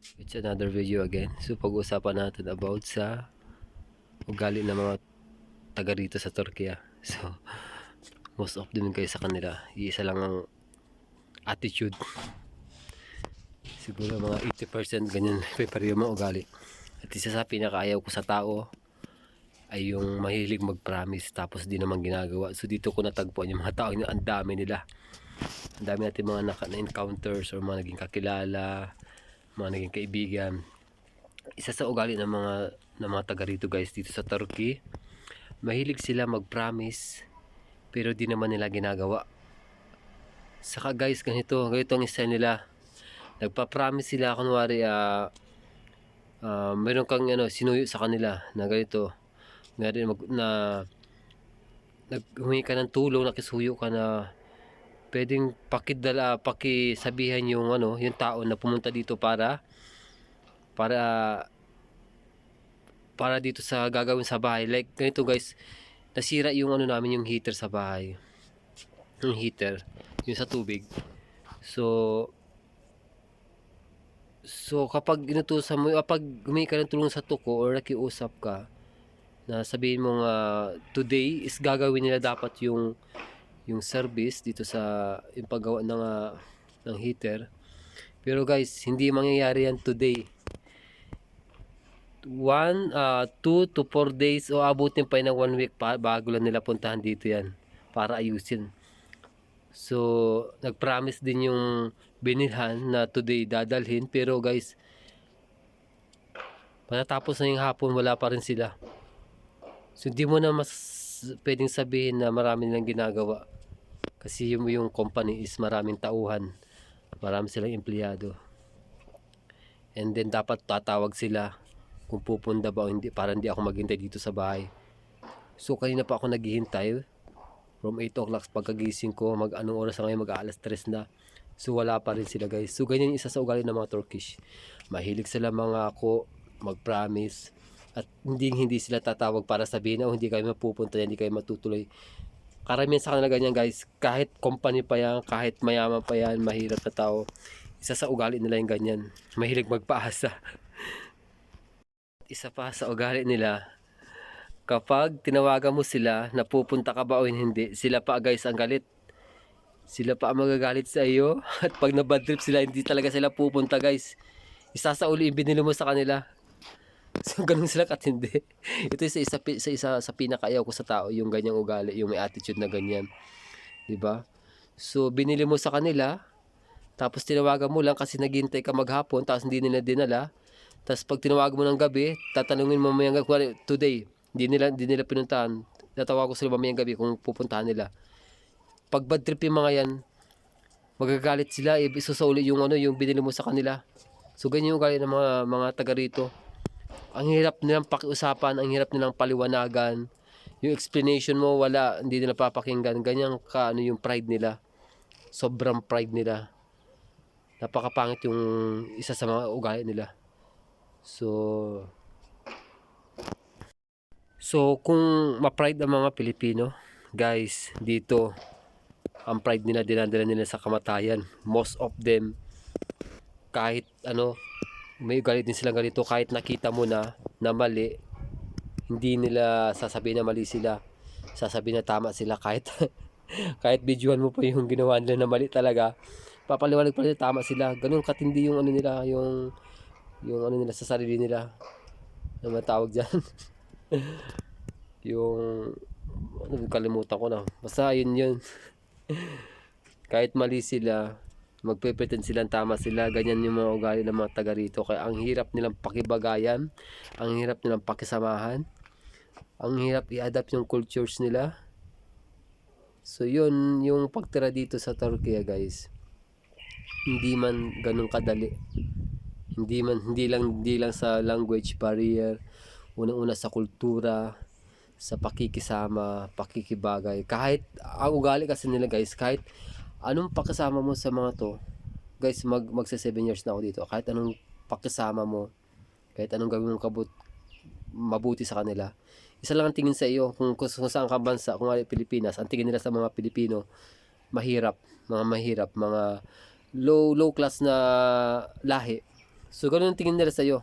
It's another video again. So pag-usapan natin about sa ugali ng mga taga rito sa Turkey. ah. So most of them kayo sa kanila. Iisa lang ang attitude. Siguro mga 80% ganyan pareho mga ugali. At isa sa pinakaayaw ko sa tao ay yung mahilig mag-promise tapos di naman ginagawa. So dito ko natagpuan yung mga tao ang dami nila. Ang dami natin mga na-encounters or mga naging kakilala, mga naging kaibigan. Isa sa ugali ng mga ng mga taga rito guys dito sa Turkey, mahilig sila mag-promise pero di naman nila ginagawa. Saka guys, ganito, ganito ang isa nila. Nagpa-promise sila kunwari ah ah, meron kang ano sinuyo sa kanila na ganito. Meron mag, na naghumingi ka ng tulong, nakisuyo ka na pwedeng pakidala, pakisabihan yung ano, yung tao na pumunta dito para para para dito sa gagawin sa bahay. Like ganito guys, nasira yung ano namin yung heater sa bahay. Yung heater, yung sa tubig. So So kapag inutusan mo, kapag humingi ka ng tulong sa tuko or nakiusap ka, na sabihin mo nga today is gagawin nila dapat yung yung service dito sa yung paggawa ng ah, ng heater. Pero guys, hindi mangyayari yan today. One, uh, two to four days o abutin pa ng one week pa, bago lang nila puntahan dito yan para ayusin. So, nag-promise din yung binilhan na today dadalhin. Pero guys, patatapos na yung hapon, wala pa rin sila. So, hindi mo na mas pwedeng sabihin na marami nilang ginagawa. Kasi yung, yung company is maraming tauhan. Marami silang empleyado. And then, dapat tatawag sila kung pupunta ba o hindi para hindi ako maghintay dito sa bahay. So, kanina pa ako naghihintay from 8 o'clock pagkagising ko, mag anong oras na ngayon, mag alas 3 na. So wala pa rin sila guys. So ganyan yung isa sa ugali ng mga Turkish. Mahilig sila mga ako mag-promise at hindi hindi sila tatawag para sabihin na oh, hindi kayo mapupunta hindi kayo matutuloy. Karamihan sa kanila ganyan guys, kahit company pa yan, kahit mayaman pa yan, mahirap na tao, isa sa ugali nila yung ganyan. Mahilig magpaasa. isa pa sa ugali nila, kapag tinawagan mo sila na pupunta ka ba o hindi, sila pa guys ang galit. Sila pa ang magagalit sa iyo at pag na bad trip sila, hindi talaga sila pupunta guys. Isa sa uli yung binili mo sa kanila. So ganun sila katindi. Ito isa isa pi- sa isa sa pinakaayaw ko sa tao, yung ganyang ugali, yung may attitude na ganyan. 'Di ba? So binili mo sa kanila, tapos tinawagan mo lang kasi naghintay ka maghapon, tapos hindi nila dinala. Tapos pag tinawagan mo ng gabi, tatanungin mo mamayang gabi, today, hindi nila, hindi nila pinuntahan. Tatawag ko sila mamayang gabi kung pupuntahan nila. Pag bad trip yung mga yan, magagalit sila, isusauli yung ano, yung binili mo sa kanila. So ganyan yung ugali ng mga, mga taga rito. Ang hirap nilang pakiusapan, ang hirap nilang paliwanagan. Yung explanation mo, wala, hindi nila papakinggan. Ganyan ka, ano yung pride nila. Sobrang pride nila. Napakapangit yung isa sa mga ugali nila. So, So, kung ma-pride ang mga Pilipino, guys, dito, ang pride nila dinadala nila sa kamatayan. Most of them, kahit ano, may galit din silang ganito, kahit nakita mo na, na mali, hindi nila sasabihin na mali sila. Sasabihin na tama sila kahit kahit videoan mo pa yung ginawa nila na mali talaga. Papaliwanag pa na tama sila. Ganun katindi yung ano nila, yung yung ano nila sa sarili nila. Ano matawag diyan? yung ano, kalimutan ko na basta yun yun kahit mali sila magpe-pretend silang tama sila. Ganyan yung mga ugali ng mga taga rito. Kaya ang hirap nilang pakibagayan. Ang hirap nilang pakisamahan. Ang hirap i-adapt yung cultures nila. So yun yung pagtira dito sa Turkey guys. Hindi man ganun kadali. Hindi man hindi lang hindi lang sa language barrier. Unang-una sa kultura, sa pakikisama, pakikibagay. Kahit ang ugali kasi nila guys, kahit anong pakisama mo sa mga to, guys, mag magsa 7 years na ako dito. Kahit anong pakisama mo, kahit anong gawin mong kabut mabuti sa kanila. Isa lang ang tingin sa iyo kung, kung saan ka bansa, kung nga Pilipinas, ang tingin nila sa mga Pilipino, mahirap, mga mahirap, mga low low class na lahi So, ganun ang tingin nila sa'yo.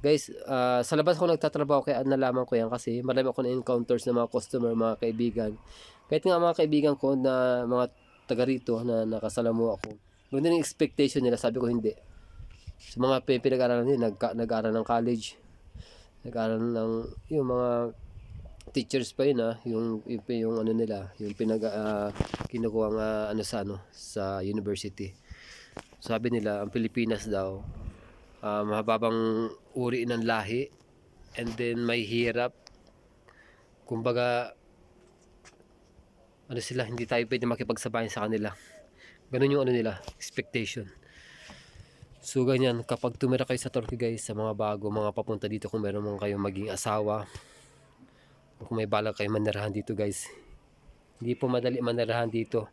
Guys, ah, sa labas ako nagtatrabaho kaya nalaman ko yan kasi marami ako na-encounters ng mga customer, mga kaibigan. Kahit nga mga kaibigan ko na mga taga rito na nakasalamu ako. Din yung expectation nila, sabi ko hindi. Sa mga pin- pinag-aralan nila, nag, nag-aral ng college, nag-aral ng yung mga teachers pa yun ah, yung, yung, yung ano nila, yung pinag uh, kinukuha nga ano sa ano sa university. Sabi nila ang Pilipinas daw ah, mahababang uri ng lahi and then may hirap. Kumbaga ano sila, hindi tayo pwede makipagsabayan sa kanila. Ganun yung ano nila, expectation. So ganyan, kapag tumira kayo sa Turkey guys, sa mga bago, mga papunta dito kung meron mga kayong maging asawa, o kung may balak kayo manirahan dito guys, hindi po madali manirahan dito.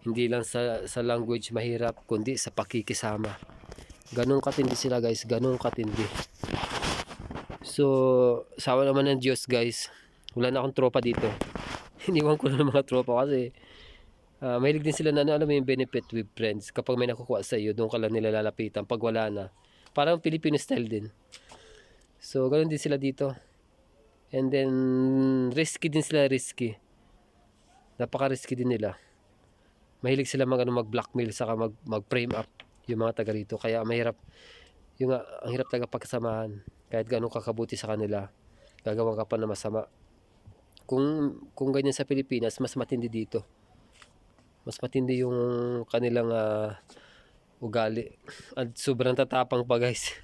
Hindi lang sa, sa language mahirap, kundi sa pakikisama. Ganun katindi sila guys, ganun katindi. So, sawa naman ng Diyos guys, wala na akong tropa dito. Iniwan ko na ng mga tropa kasi Ah, mahilig din sila na ano, alam mo yung benefit with friends. Kapag may nakukuha sa iyo, doon ka lang nila lalapitan. Pag wala na, parang Filipino style din. So, ganoon din sila dito. And then, risky din sila, risky. Napaka-risky din nila. Mahilig sila mag, ano, mag-blackmail saka mag, mag-frame up yung mga taga rito. Kaya mahirap, yung, ah, ang hirap talaga pagkasamahan. Kahit gano'ng kakabuti sa kanila, gagawa ka pa na masama. Kung, kung ganyan sa Pilipinas, mas matindi dito mas matindi yung kanilang ah, ugali. At sobrang tatapang pa guys.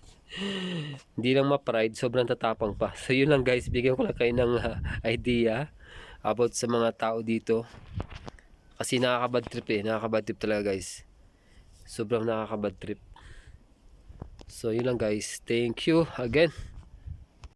Hindi lang ma-pride, sobrang tatapang pa. So yun lang guys, bigyan ko lang kayo ng ah, idea about sa mga tao dito. Kasi nakakabad trip eh, nakakabad trip talaga guys. Sobrang nakakabad trip. So yun lang guys, thank you again.